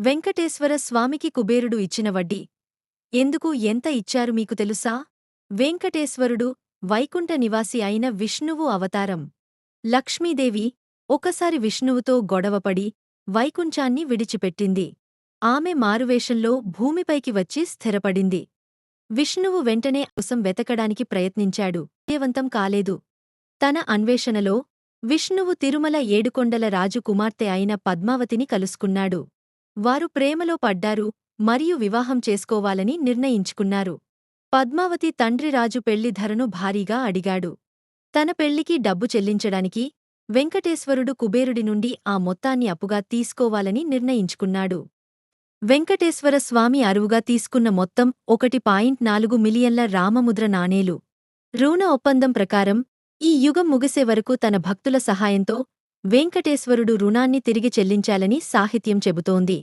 వెంకటేశ్వర స్వామికి కుబేరుడు ఇచ్చిన వడ్డీ. ఎందుకు ఎంత ఇచ్చారు మీకు తెలుసా? వెంకటేశ్వరుడు వైకుంఠ నివాసి అయిన విష్ణువు అవతారం. లక్ష్మీదేవి ఒకసారి విష్ణువుతో గొడవపడి వైకుంఠాన్ని విడిచిపెట్టింది. ఆమె మారువేషంలో భూమిపైకి వచ్చి స్థిరపడింది. విష్ణువు వెంటనే కోసం వెతకడానికి ప్రయత్నించాడు. విజయవంతం కాలేదు. తన అన్వేషణలో విష్ణువు తిరుమల ఏడుకొండల రాజు కుమార్తె అయిన పద్మావతిని కలుసుకున్నాడు. వారు ప్రేమలో పడ్డారు మరియు వివాహం చేసుకోవాలని నిర్ణయించుకున్నారు. పద్మావతి తండ్రి రాజు పెళ్ళి ధరను భారీగా అడిగాడు. తన పెళ్ళికి డబ్బు చెల్లించడానికి వెంకటేశ్వరుడు కుబేరుడి నుండి ఆ మొత్తాన్ని అప్పుగా తీసుకోవాలని నిర్ణయించుకున్నాడు. వెంకటేశ్వర స్వామి అరువుగా తీసుకున్న మొత్తం ఒకటి పాయింట్ నాలుగు మిలియన్ల రామముద్ర నాణేలు. రుణ ఒప్పందం ప్రకారం ఈ యుగం ముగిసే వరకు తన భక్తుల సహాయంతో వెంకటేశ్వరుడు రుణాన్ని తిరిగి చెల్లించాలని సాహిత్యం చెబుతోంది.